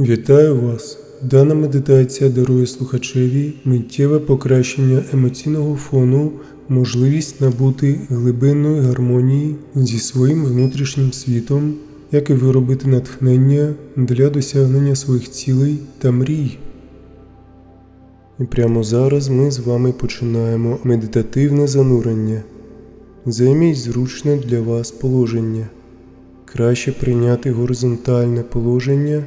Вітаю вас! Дана медитація дарує слухачеві миттєве покращення емоційного фону, можливість набути глибинної гармонії зі своїм внутрішнім світом, як і виробити натхнення для досягнення своїх цілей та мрій. І прямо зараз ми з вами починаємо медитативне занурення. Займіть зручне для вас положення. Краще прийняти горизонтальне положення,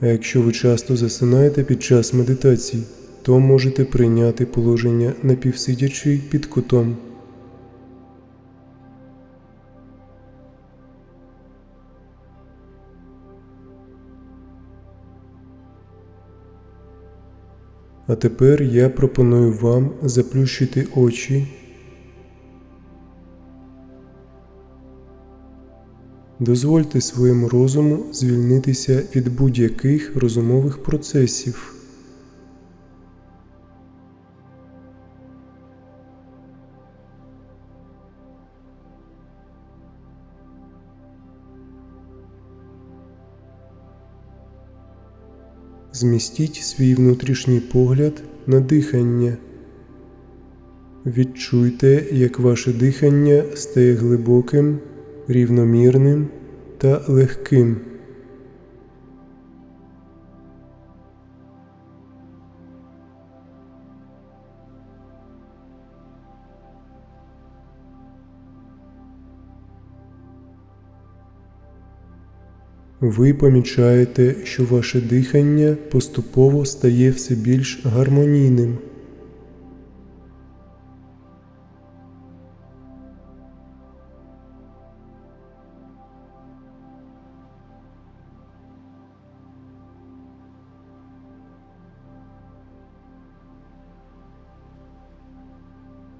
а якщо ви часто засинаєте під час медитацій, то можете прийняти положення напівсидячи під кутом. А тепер я пропоную вам заплющити очі. Дозвольте своєму розуму звільнитися від будь-яких розумових процесів. Змістіть свій внутрішній погляд на дихання. Відчуйте, як ваше дихання стає глибоким, рівномірним та легким. Ви помічаєте, що ваше дихання поступово стає все більш гармонійним.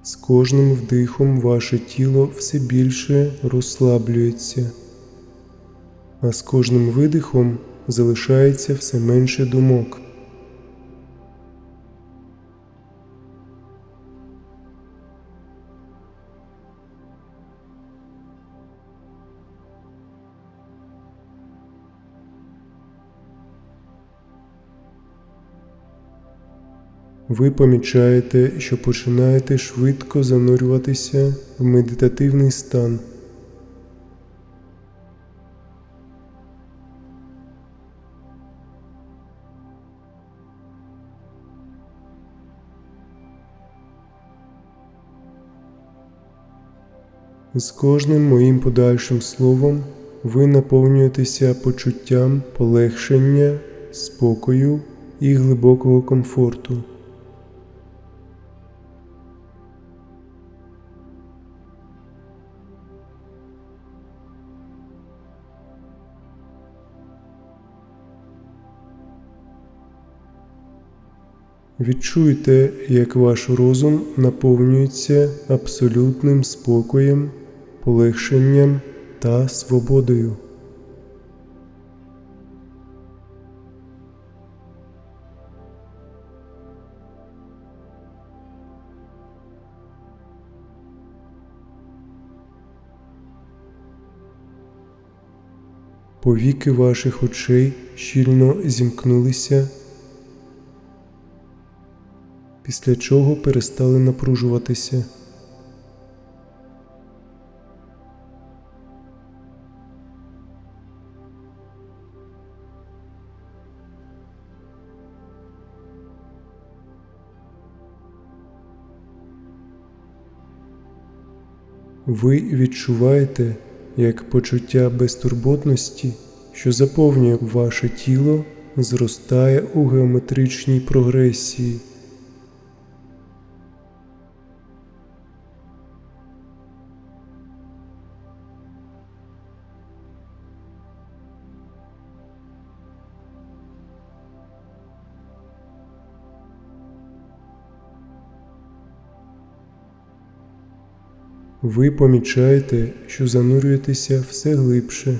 З кожним вдихом ваше тіло все більше розслаблюється, а з кожним видихом залишається все менше думок. Ви помічаєте, що починаєте швидко занурюватися в медитативний стан. З кожним моїм подальшим словом ви наповнюєтеся почуттям полегшення, спокою і глибокого комфорту. Відчуйте, як ваш розум наповнюється абсолютним спокоєм, полегшенням та свободою. Повіки ваших очей щільно зімкнулися, після чого перестали напружуватися. Ви відчуваєте, як почуття безтурботності, що заповнює ваше тіло, зростає у геометричній прогресії. Ви помічаєте, що занурюєтеся все глибше.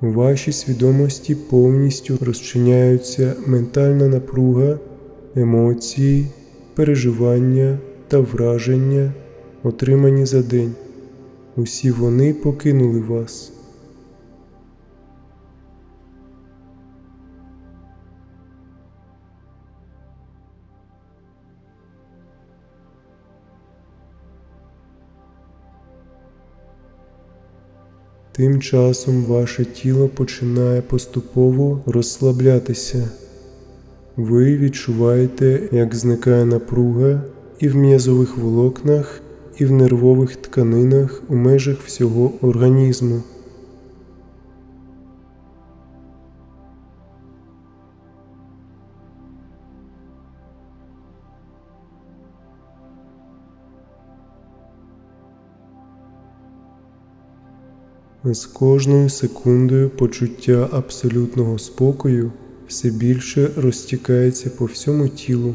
Вашій свідомості повністю розчиняються ментальна напруга, емоції, переживання та враження, отримані за день. Усі вони покинули вас. Тим часом ваше тіло починає поступово розслаблятися. Ви відчуваєте, як зникає напруга і в м'язових волокнах, і в нервових тканинах у межах всього організму. З кожною секундою почуття абсолютного спокою все більше розтікається по всьому тілу.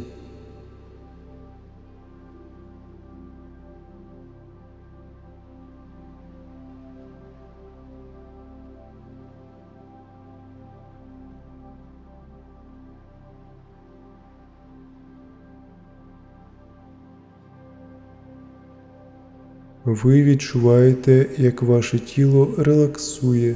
Ви відчуваєте, як ваше тіло релаксує.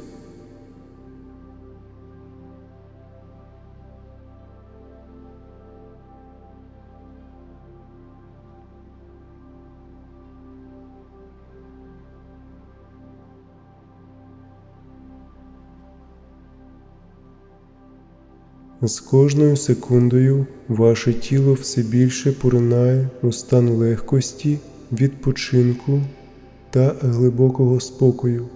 З кожною секундою ваше тіло все більше поринає у стан легкості, відпочинку та глибокого спокою.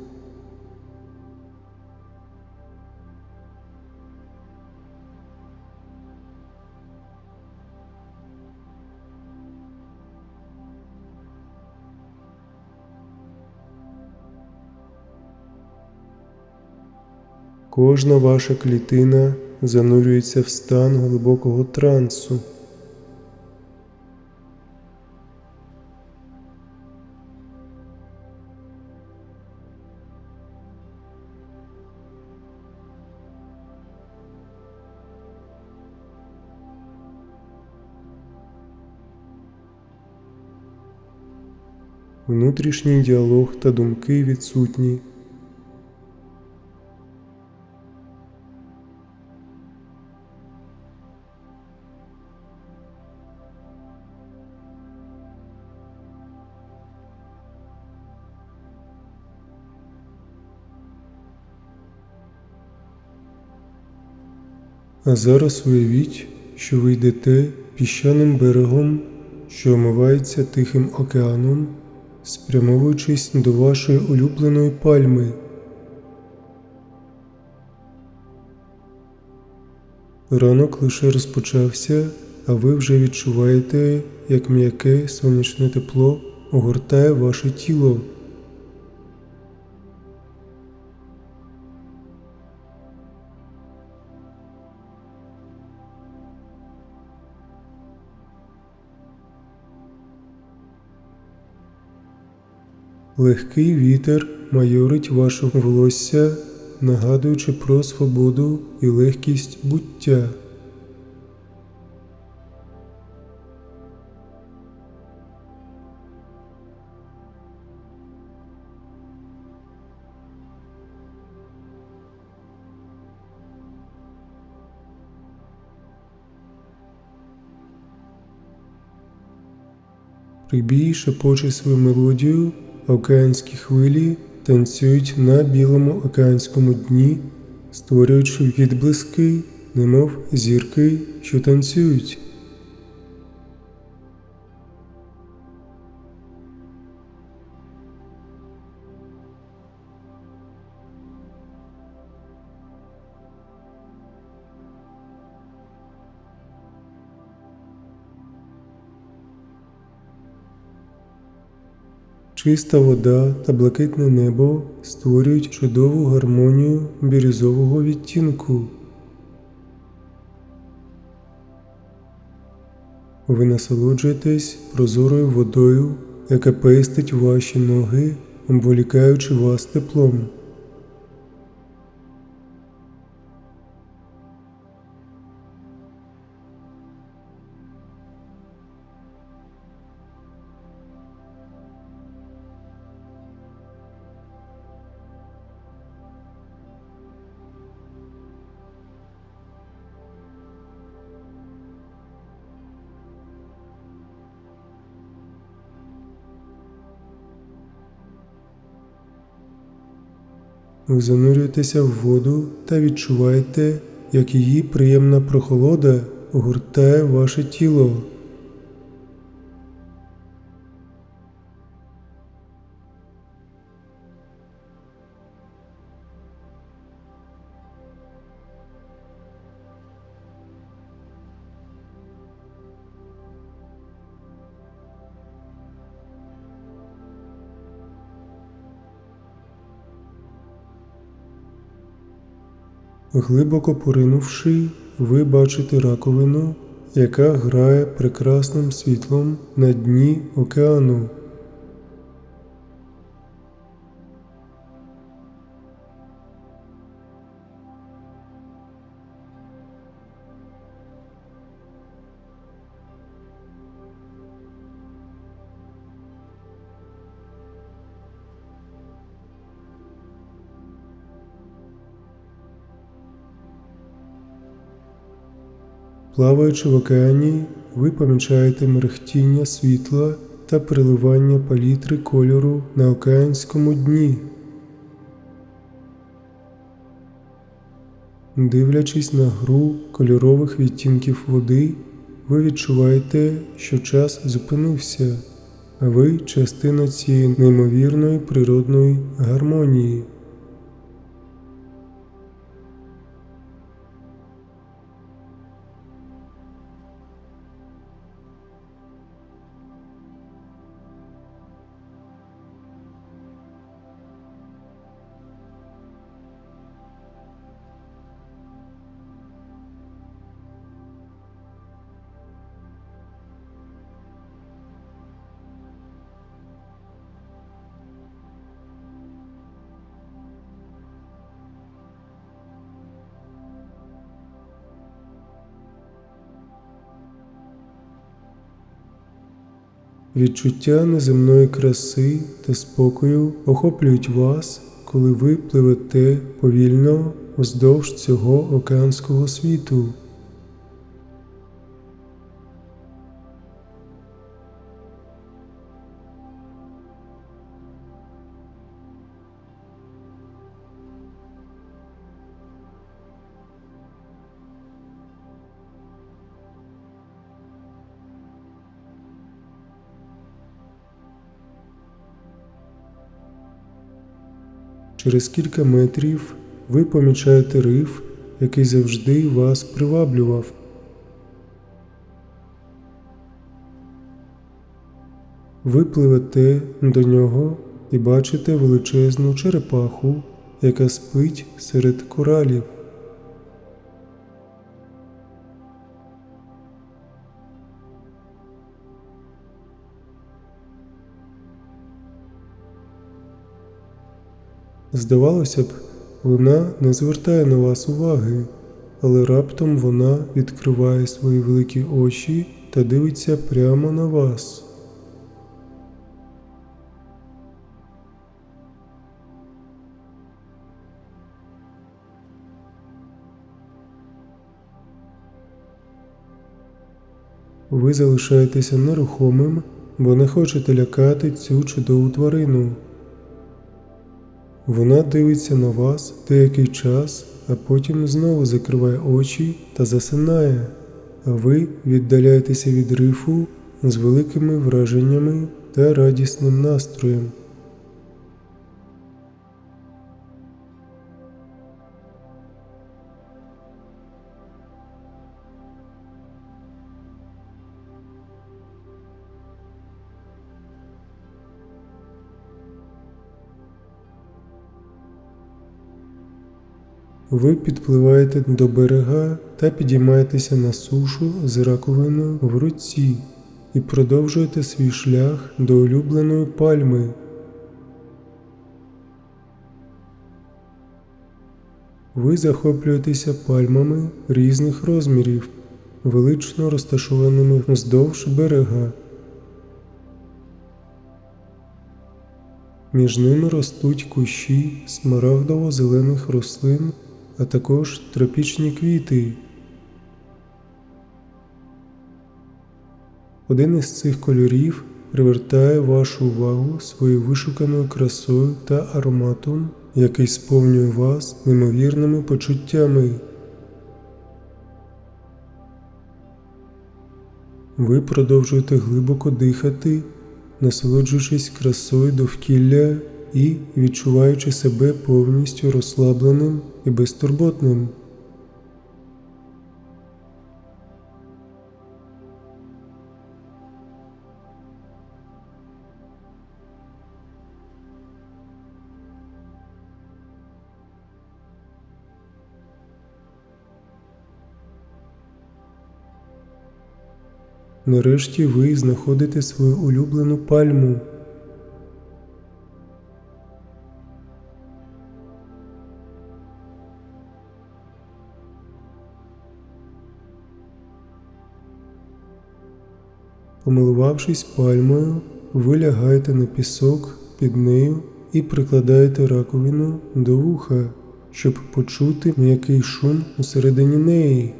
Кожна ваша клітина занурюється в стан глибокого трансу. Внутрішній діалог та думки відсутні. А зараз уявіть, що ви йдете піщаним берегом, що омивається Тихим океаном, спрямовуючись до вашої улюбленої пальми. Ранок лише розпочався, а ви вже відчуваєте, як м'яке сонячне тепло огортає ваше тіло. Легкий вітер майорить ваше волосся, нагадуючи про свободу і легкість буття. Прибій шепоче свою мелодію, океанські хвилі танцюють на білому океанському дні, створюючи відблиски, немов зірки, що танцюють. Чиста вода та блакитне небо створюють чудову гармонію бірюзового відтінку. Ви насолоджуєтесь прозорою водою, яка пестить ваші ноги, обволікаючи вас теплом. Ви занурюєтеся в воду та відчуваєте, як її приємна прохолода огортає ваше тіло. Глибоко поринувши, ви бачите раковину, яка грає прекрасним світлом на дні океану. Плаваючи в океані, ви помічаєте мерехтіння світла та переливання палітри кольору на океанському дні. Дивлячись на гру кольорових відтінків води, ви відчуваєте, що час зупинився, а ви частина цієї неймовірної природної гармонії. Відчуття неземної краси та спокою охоплюють вас, коли ви пливете повільно вздовж цього океанського світу. Через кілька метрів ви помічаєте риф, який завжди вас приваблював. Ви пливете до нього і бачите величезну черепаху, яка спить серед коралів. Здавалося б, вона не звертає на вас уваги, але раптом вона відкриває свої великі очі та дивиться прямо на вас. Ви залишаєтеся нерухомим, бо не хочете лякати цю чудову тварину. Вона дивиться на вас деякий час, а потім знову закриває очі та засинає, а ви віддаляєтеся від рифу з великими враженнями та радісним настроєм. Ви підпливаєте до берега та підіймаєтеся на сушу з раковиною в руці і продовжуєте свій шлях до улюбленої пальми. Ви захоплюєтеся пальмами різних розмірів, велично розташованими вздовж берега. Між ними ростуть кущі смарагдово-зелених рослин, а також тропічні квіти. Один із цих кольорів привертає вашу увагу своєю вишуканою красою та ароматом, який сповнює вас неймовірними почуттями. Ви продовжуєте глибоко дихати, насолоджуючись красою довкілля і відчуваючи себе повністю розслабленим і безтурботним. Нарешті ви знаходите свою улюблену пальму. Помилувавшись пальмою, ви лягаєте на пісок під нею і прикладаєте раковину до вуха, щоб почути м'який шум усередині неї.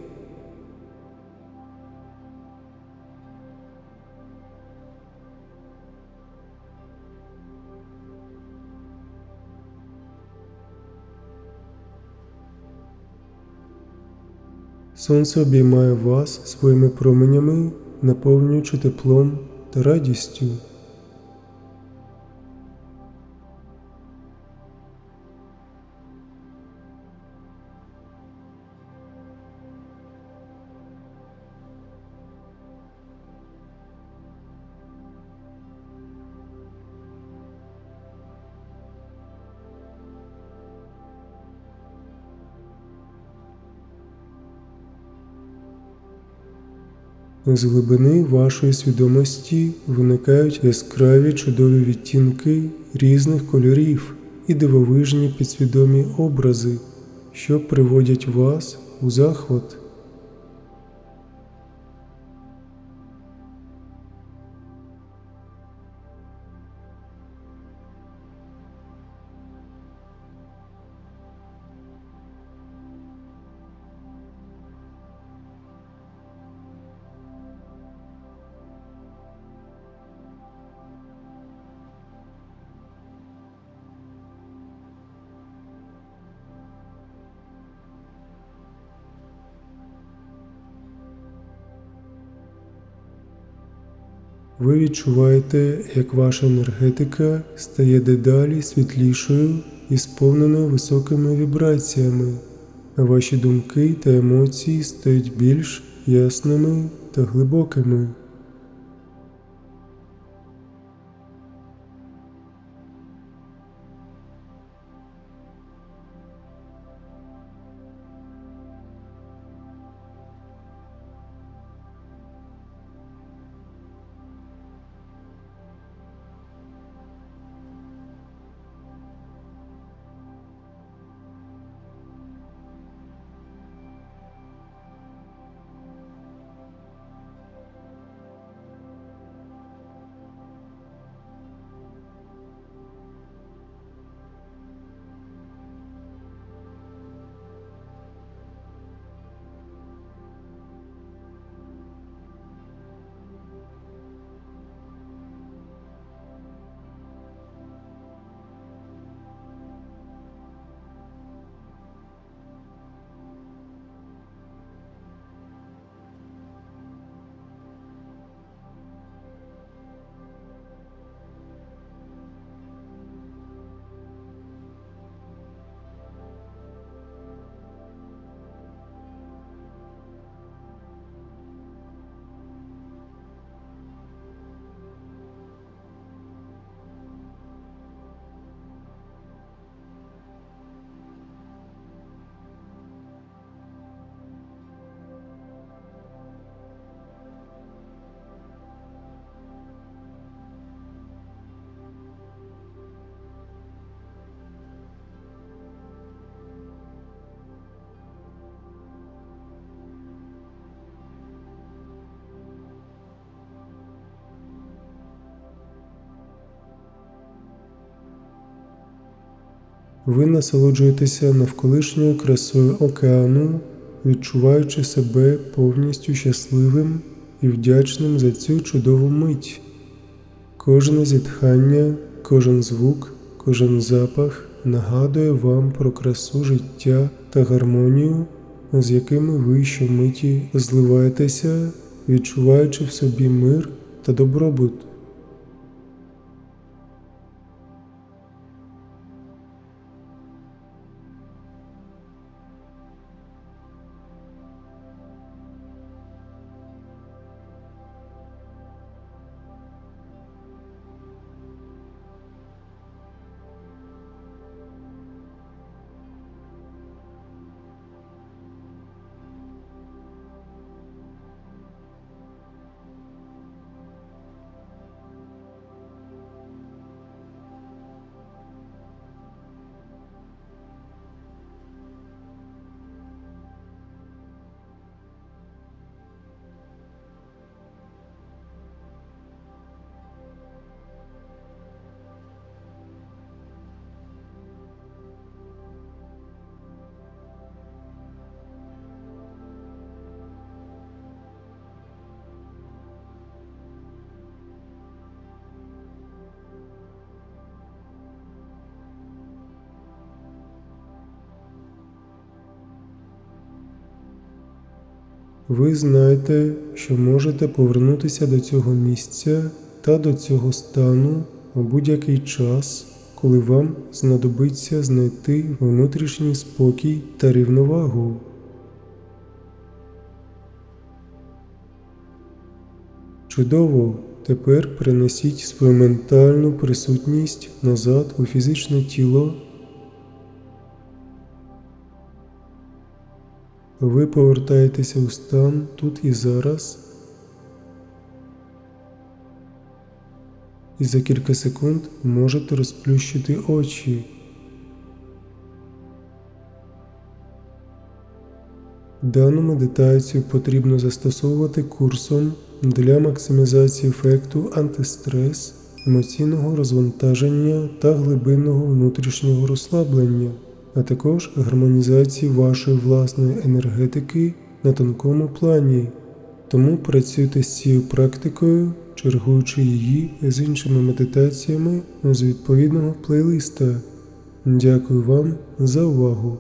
Сонце обіймає вас своїми променями, наповнюючи теплом та радістю. З глибини вашої свідомості виникають яскраві чудові відтінки різних кольорів і дивовижні підсвідомі образи, що приводять вас у захват. Ви відчуваєте, як ваша енергетика стає дедалі світлішою і сповненою високими вібраціями, а ваші думки та емоції стають більш ясними та глибокими. Ви насолоджуєтеся навколишньою красою океану, відчуваючи себе повністю щасливим і вдячним за цю чудову мить. Кожне зітхання, кожен звук, кожен запах нагадує вам про красу життя та гармонію, з якими ви щомиті зливаєтеся, відчуваючи в собі мир та добробут. Ви знаєте, що можете повернутися до цього місця та до цього стану у будь-який час, коли вам знадобиться знайти внутрішній спокій та рівновагу. Чудово! Тепер перенесіть свою ментальну присутність назад у фізичне тіло. Ви повертаєтеся у стан тут і зараз. І за кілька секунд можете розплющити очі. Дану медитацію потрібно застосовувати курсом для максимізації ефекту антистрес, емоційного розвантаження та глибинного внутрішнього розслаблення, а також гармонізації вашої власної енергетики на тонкому плані. Тому працюйте з цією практикою, чергуючи її з іншими медитаціями з відповідного плейлиста. Дякую вам за увагу!